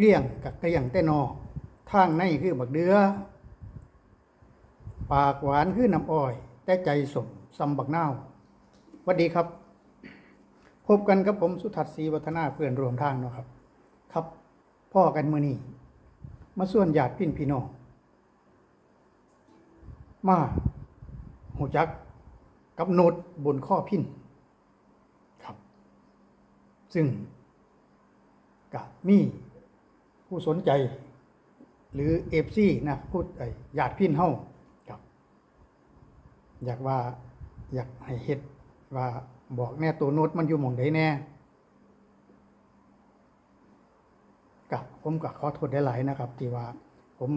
เลี้ยงกับเกลี้ยงแต่นอทางในคือบักเดือ ปากหวานคือน้ำอ้อย แต่ใจสมซำบักนาวสวัสดีครับ พบกันกับผมสุทัศน์ศรีวัฒนาเพื่อนรวมทางเนาะครับ ครับ พ่อกันมือนี้มาส่วนญาติพี่พี่น้องมาหูจักกับโนดบนข้อพินครับ ซึ่งก็มี ผู้สนใจ หรือเอฟซีนะพูดไอ้ญาติพี่เฮาครับ อยากว่าอยากให้เฮ็ดว่าบอกแน่ตัวโน้ตมันอยู่หม่องใดแน่กับผมก็ขอโทษได้หลายนะครับ ที่ว่าผม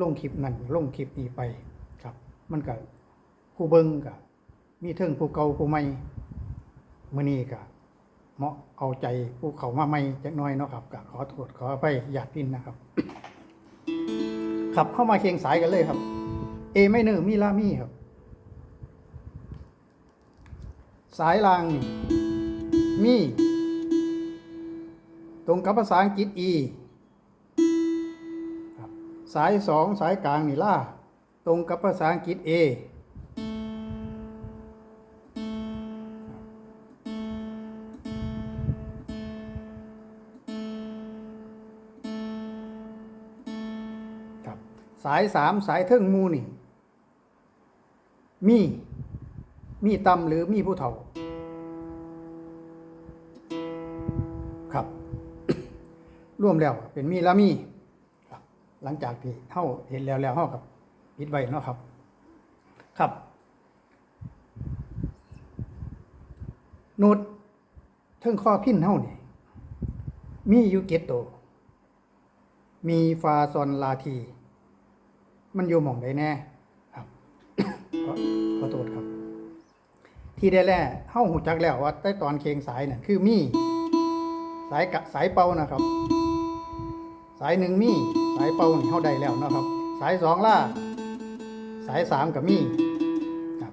ลงคลิปนั้นลงคลิปนี้ไปครับ มันก็ผู้เบิ่งก็มีเทิงผู้เก่าผู้ใหม่มื้อนี้ก็ เหมาะเอาใจผู้เขามาใหม่จักน่อยเนาะครับก็ขอโทษขอไปญาติพี่นะครับ ขับเข้ามาเคียงสายกันเลยครับ เอไม่เนอร์มีลามีครับ สายรางนี่มี ตรงกับภาษาอังกฤษ E ครับสายสองสายกลางนี่ล่า ตรงกับภาษาอังกฤษ A ค สายสามสายเทิงมูนี่ มี มีตำหรือมีผู้เฒ่า ครับ ร่วมแล้วเป็นมีละมีครับหลังจากที่เฮาเห็นแล้วแล้วเฮากับปิดไว้เนาะครับ ครับโน้ตเทิงข้อพินเฮานี่มีอยู่เจ็ดตัวมีฟาซอนลาที มันอยู่หม่องใดแน่ครับขอขอโทษครับ ที่ได้แล่เฮ้าหูจักแล้วว่าใต้ตอนเคงสายนั่นคือมีสายกะสายเป่านะครับ สายหนึ่งมีสายเป่านี่เฮาได้แล้วนะครับ สายสองล่าสายสามกับมีครับ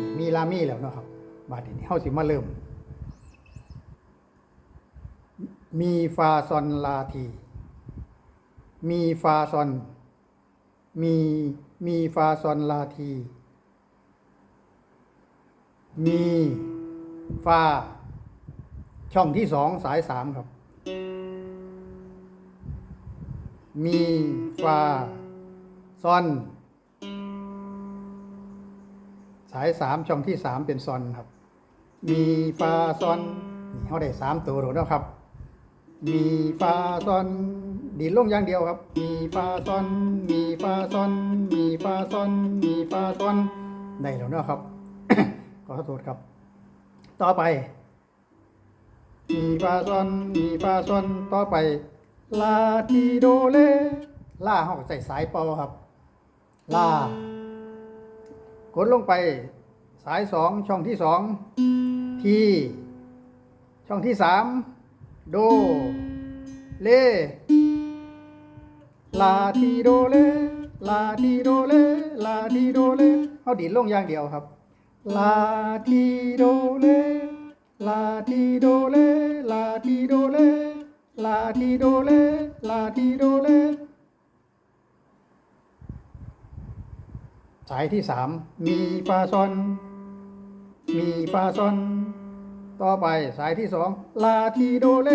นี่มีลามีแล้วนะครับ บาดนี้เฮาสิมาเริ่ม มีฟาซอนลาที มีฟาซอน มีมีฟาซอนลาที มีฟา ช่องที่สองสายสามครับ มีฟาซอน สายสามช่องที่สามเป็นซอนครับ มีฟาซอนนี่เขาได้สามตัวแล้วครับ มีฟาซอน ดีดลงอย่างเดียวครับ มีฟาซอน มีฟาซอน มีฟาซอน มีฟาซอนได้แล้วเนาะครับ ขอโทษครับ ต่อไป มีฟาซอน มีฟาซอน ต่อไป ลาทีโดเลลาเขาก็ใส่สายป่าครับ ลากดลงไป สายสองช่องที่สองทีช่องที่สามโดเล ลาทีโดเลลาทีโดเลลาทีโดเลเอาดีดลงอย่างเดียวครับ ลาทีโดเลลาทีโดเลลาทีโดเลลาทีโดเลลาทีโดเลสายที่สามมีฟาซอน มีฟาซอน ต่อไปสายที่สองลาทีโดเล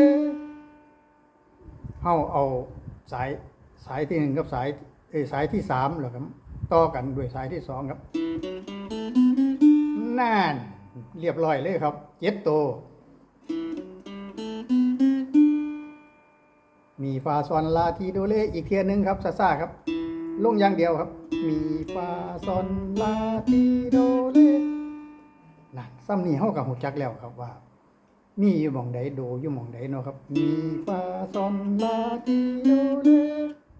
เฮาเอาสาย สายที่หนึ่งกับสายเอสายที่สามแล้วครับต่อกันด้วยสายที่สองครับน่นเรียบร้อยเลยครับเจ็ดตัวมีฟาซอนลาทีโดเลอีกเทียหนึงครับซาซาครับลงอย่างเดียวครับ มีฟาซอนลาทีโดเลนั่นซ้ำนี่เฮากับหูจักแล้วครับว่า มีอยู่หม่องใดโดอยู่หม่องใดเนาะครับ มีฟาซอนลาทีโดเล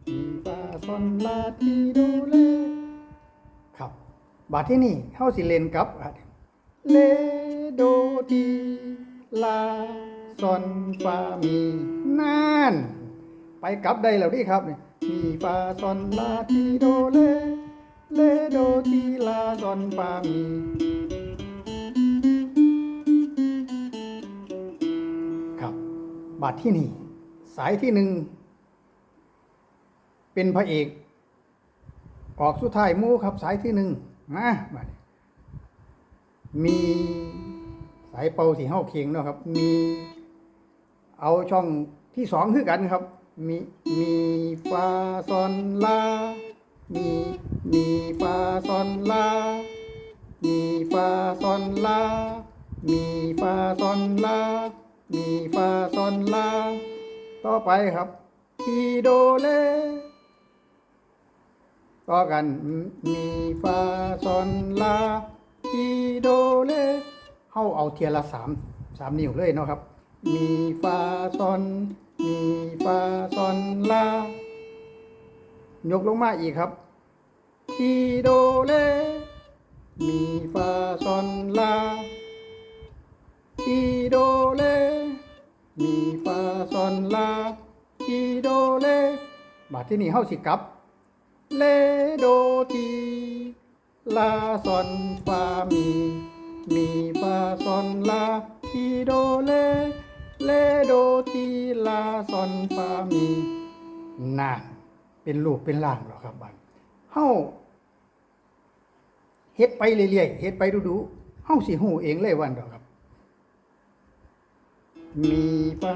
มีฟาซอนลาทีโดเลครับบาดที่นี่เฮาสิเลนกับเลโดทีลาซอนฟามีนั่นไปกลับได้แล้วดิครับนี่มีฟาซอนลาทีโดเล เลโดทีลาซอนฟามี ครับ บาทที่นี่ สายที่หนึ่ง เป็นพระเอก ออกสุดท้ายมู่ครับสายที่หนึ่งมาบัดมีสายเป่าที่เฮาเคียงเนาะครับ มีเอาช่องที่สองคือกันครับ มีมีฟาซอนลา มีมีฟาซอนลา มีฟาซอนลา มีฟาซอนลา มีฟาซอนลา ต่อไปครับทีโดเล ต่อกันมีฟาซอนลาทีโดเลเฮาเอาเทียละสามสามนิ้วเลยเนาะครับ มีฟาซอน มีฟาซอนลายกลงมาอีกครับ ทีโดเล มีฟาซอนลาทีโดเล มีฟาซอนลาทีโดเลบาดที่นี่เฮาสิกลับ เลโดทีลาซอนฟามีมีฟาซอนลาทีโดเลเลโดทีลาซอนฟามีน่าเป็นรูปเป็นร่างหรอครับบัดเฮ้าเฮ็ดไปเรื่อยๆเฮ็ดไปดูๆเฮ้าสิฮู้เองเลยวันดอกครับ มีฟ้า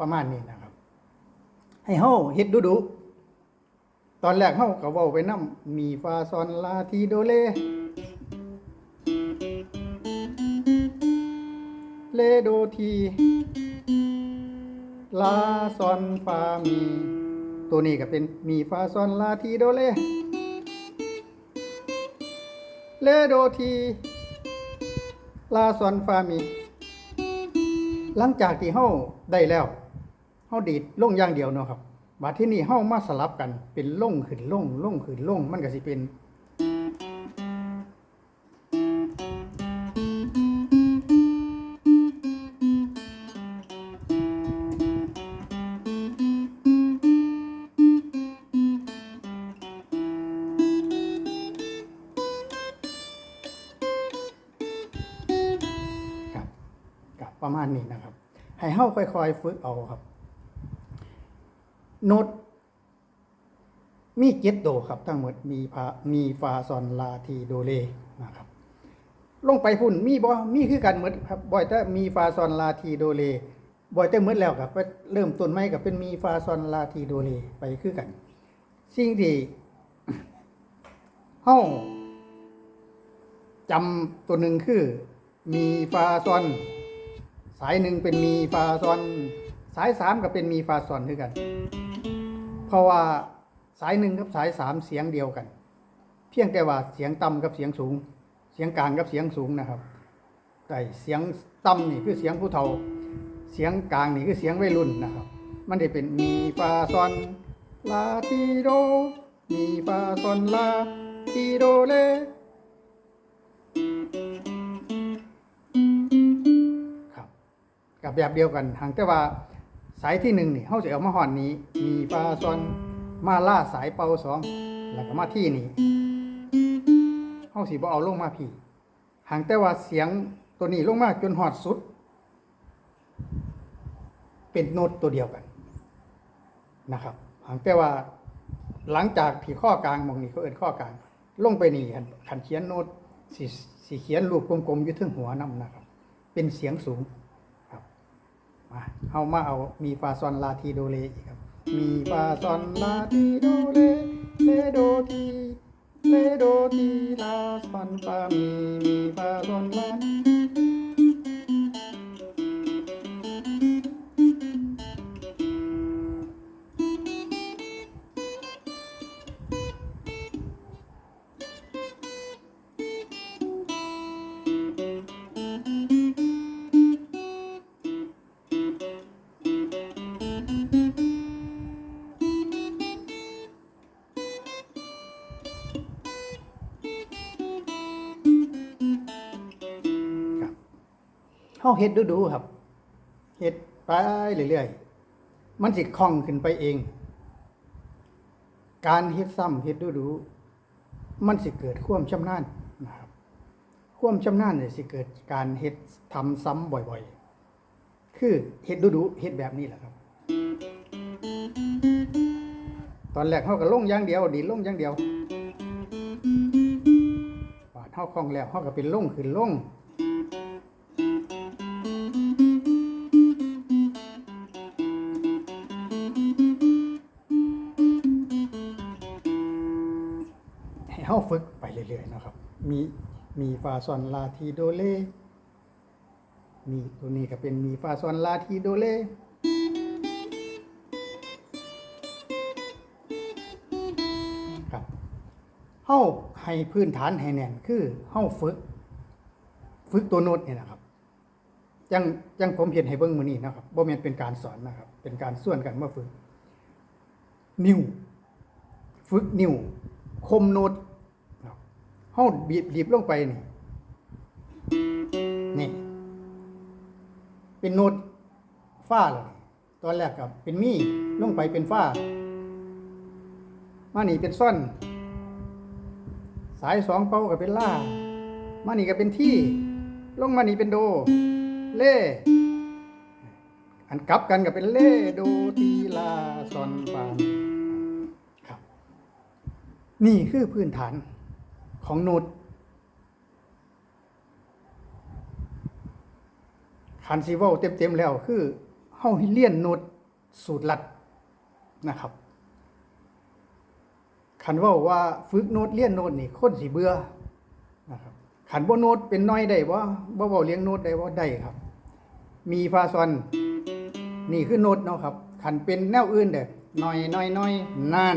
ประมาณนี้นะครับ ให้เฮาเฮ็ดดูๆตอนแรกเฮาก็เว้าไปนำมีฟาซอนลาทีโดเล เลโดที ลาซอนฟามี ตัวนี้ก็เป็นมีฟาซอนลาทีโดเล เลโดที ลาซอนฟามี หลังจากที่เฮาได้แล้ว เฮาดีดลงอย่างเดียวเนาะครับบัดที่นี่เฮามาสลับกันเป็นลงขึ้นลงลงขึ้นลงมันก็สิเป็นครับประมาณนี้นะครับ ให้เฮาค่อยๆ ฝึกเอาครับ โน้ตมีเจ็ดโดครับ ทั้งหมดมีพามีฟาซอนลาทีโดเลนะครับ ลงไปพุ่นมีบ่มีคือกันหมดครับบ่อยแต่มีฟาซอนลาทีโดเลบ่อยแต่หมดแล้วครับเริ่มต้นใหม่ก็เป็นมีฟาซอนลาทีโดเลไปคือกัน สิ่งที่เฮาจำตัวหนึ่งคือ มีฟาซอน สายหนึ่งเป็นมีฟาซอน สายสามก็เป็นมีฟาซอนคือกัน เพราะว่าสายหนึ่งกับสายสามเสียงเดียวกัน เพียงแต่ว่าเสียงต่ำกับเสียงสูง เสียงกลางกับเสียงสูงนะครับ แต่เสียงต่ำนี่คือเสียงผู้เฒ่า เสียงกลางนี่คือเสียงวัยรุ่นนะครับ มันได้เป็นมีฟาซอนลาทีโดมีฟาซอนลาทีโดเลครับกับแบบเดียวกันหางแต่ว่า สายที่หนึ่งนี่เขาจะเอามาห่อนนี้ มีฟาซอนมาล่าสายเป่าสองแล้วก็มาที่นี่เขาสีบ่เอาลงมาพี่หางแต่ว่าเสียงตัวนี้ลงมาจนหอดสุด เป็นโน้ตตัวเดียวกันนะครับหางแต่ว่าหลังจากที่ข้อกลางมองนี่เขาเอินข้อกลาง ลงไปนี่คันขันเขียนโน้ตสีสีเขียนรูปกลมๆอยู่ทึงหัวนํนะครับ เป็นเสียงสูง่ะเฮามาเอามีฟาซอนลาทีโดเลอีกครับ มีฟาซอนลาทีโดเลเลโดทีเลโดทีลาซอนฟามีมีฟาซอนลาาเฮ็ดดูๆครับเฮ็ดไปเรื่อยๆมันสิคล่องขึ้นไปเอง การเฮ็ดซ้ำเฮ็ดดูๆมันสิเกิดความชำนาญนะครับความชำนาญเนี่ยสิเกิดการเฮ็ดทำซ้ำบ่อยๆ คือเฮ็ดดูๆเฮ็ดแบบนี้แหละครับ ตอนแรกเฮาก็ลงอย่างเดียวดีลงอย่างเดียวบาดเฮาคล่องแล้วเฮาก็เป็นลงขึ้นลง มีมีฟาซอนลาทีโดเลมีตัวนี้ก็เป็นมีฟาซอนลาทีโดเลครับเฮาให้พื้นฐานให้แน่นคือเฮาฝึก ฝึกตัวโน้ตนี่นะครับยังยังผมเห็นให้เบิ่งมือนี้นะครับบ่แม่นเป็นการสอนนะครับ เป็นการส่วนกันมาฝึก นิ้ว ฝึกนิ้ว คมโน้ต เฮาบีบบีบลงไปนี่นี่ เป็นโน้ตฟ้าเลยตอนแรกกับเป็นมีลงไปเป็นฟ้า มานี่เป็นซ่อน สายสองเป้าก็เป็นล่า มานี่ก็เป็นที่ ลงมานี่เป็นโด เล่อันกลับกันก็เป็นเล่โดทีลาซอนฟานครับ นี่คือพื้นฐาน ของโน้ตคันซีเวลเต็มๆแล้วคือเฮาให้เลียนโน้ตสูตรลัดนะครับขันว่าว่าฝึกโน้ตเลียนโน้ตนี่คนสิเบื่อนะครับขันบ่โน้ตเป็นน้อยได้บ่บ่เว้าเลี้ยงโน้ตได้บ่ได้ครับ มีฟาซอนนี่คือโน้ตเนาะครับขันเป็นแนวอื่นเด้อน้อยน้อยน้อยนาน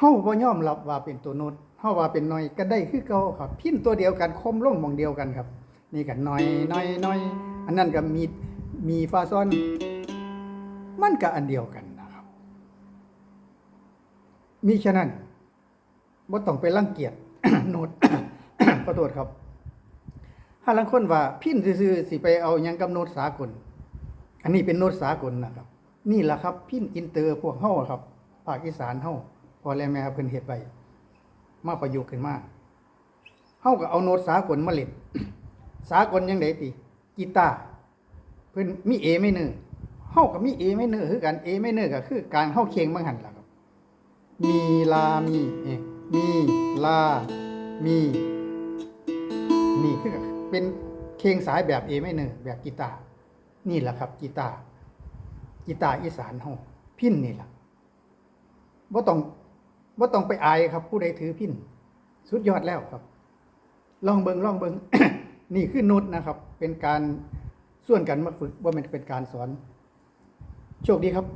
เฮาบ่ยอมรับว่าเป็นตัวโน้ตเฮาว่าเป็นหน่อยก็ได้คือเก่าครับพินตัวเดียวกันคมลงมองเดียวกันครับ นี่ก็หน่อยหน่อยหน่อยอันนั้นก็มีมีฟาซอน มันก็อันเดียวกันนะครับ มีฉะนั้นบ่ต้องไปรังเกียจโน้ตขอโทษครับถ้าลังคนว่าพินซื่อๆสิไปเอายังกับโน้ตสากล อันนี้เป็นโน้ตสากลนะครับ นี่แหละครับ พินอินเตอร์พวกเฮาครับภาคอีสานเฮา พอแล้วแม่เพิ่นเฮ็ดไปมาประยุกต์ขึ้นมาเฮาก็เอาโน้ตสากลมาเล่นสากลยังไดติกีตาร์เพิ่นมี A ไม่เนอเฮาก็มี A ไม่เนอคือกัน A ไม่เนอก็คือการเฮาเคียงบางหันล่ะครับ มีลามีเอมีลามีนี่คือเป็นเพลงสายแบบ A ไม่เนอแบบกีตาร์นี่แหละครับกีตาร์กีตาร์อีสานเฮาพิ้นนี่แหละบ่ต้อง บ่ต้องไปอายครับ ผู้ใดถือพินสุดยอดแล้วครับ ลองเบิงลองเบิงนี่คือนุดนะครับ เป็นการส่วนกันมาฝึกว่ามันเป็นการสอน โชคดีครับ